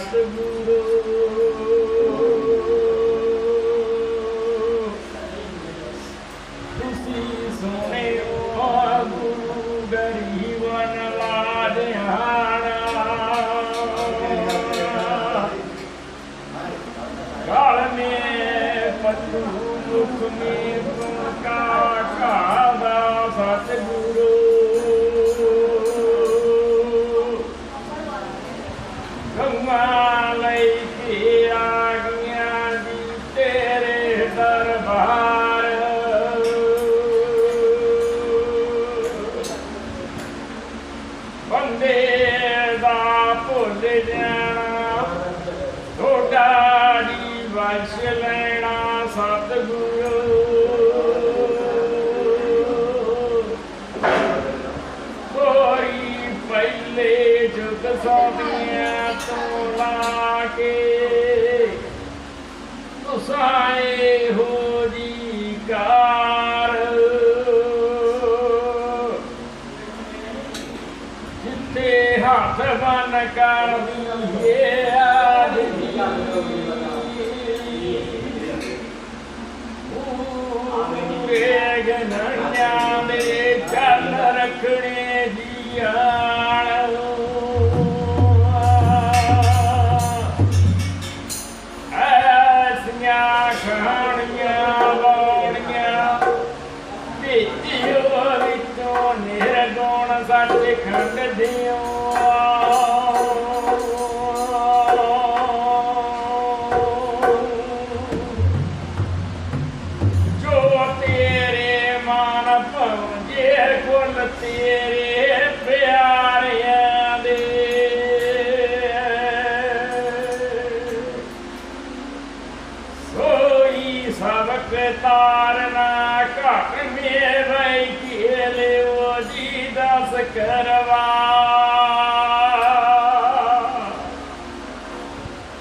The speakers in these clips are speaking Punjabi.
seguro. ਦੀ ਲੈਣਾ ਸਤਿਗੁਰੂ ਕੋਈ ਪਹਿਲੇ ਜੁਗ ਸੋਦੀਆਂ ਤੋਂ ਲਾ ਕੇ ਤੁਸਾਏ ਹੋ ਜੀ ਕਾਰ ਜਿੱਤੇ ਹੱਥ ਬਨ ਕਰ ਦੀਏ ਆਜ ਪੂਰੇ ਗਨਣਿਆਂ ਦੇ ਚੱਲ ਰੱਖਣੇ ਜੀਆਣ ਐਸੀਆਂ ਖਾਣੀਆਂ ਤੇਰੇ ਪਿਆਰਿਆਂ ਦੇ। ਸੋਈ ਸਬਕ ਤਾਰਨਾ ਘਟ ਮੇਰੇ ਵਈ ਲਿਓ ਜੀ ਦਸ ਕਰਵਾ।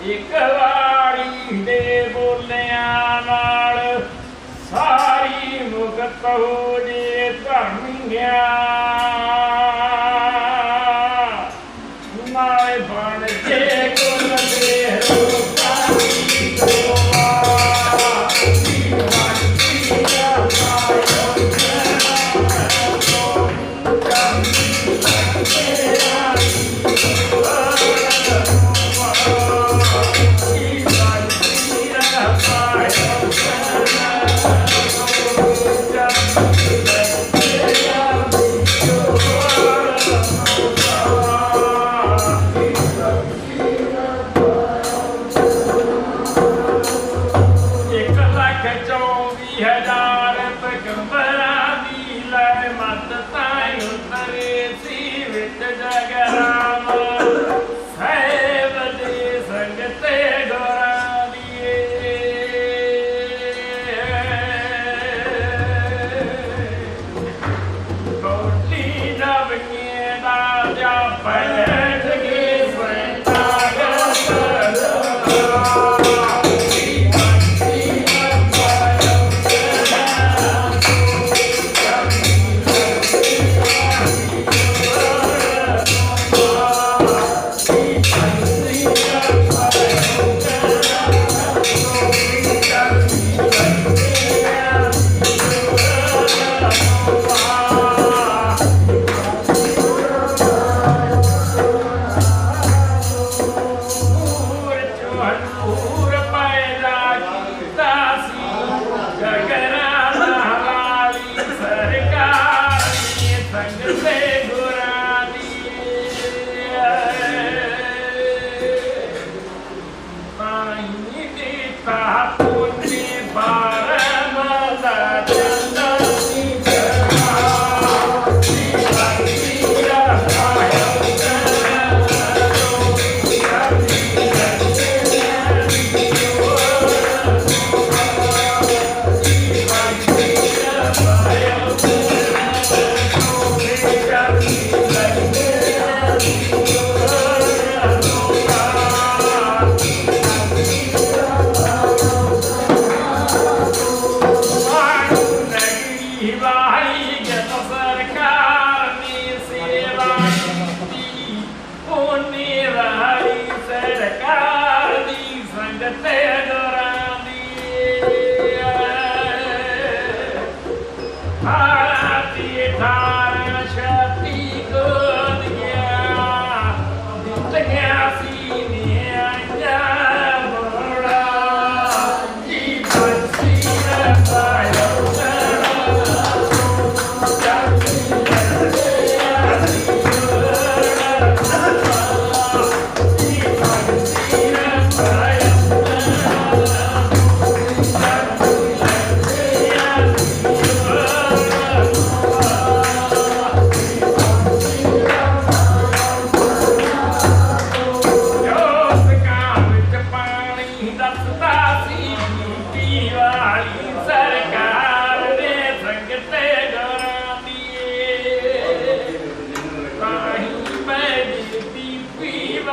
ਇੱਕ ਵਾਰੀ ਦੇ ਬੋਲਿਆਂ ਨਾਲ ਸਾਰੀ ਮੁਕਤ ਹੋ Don't up.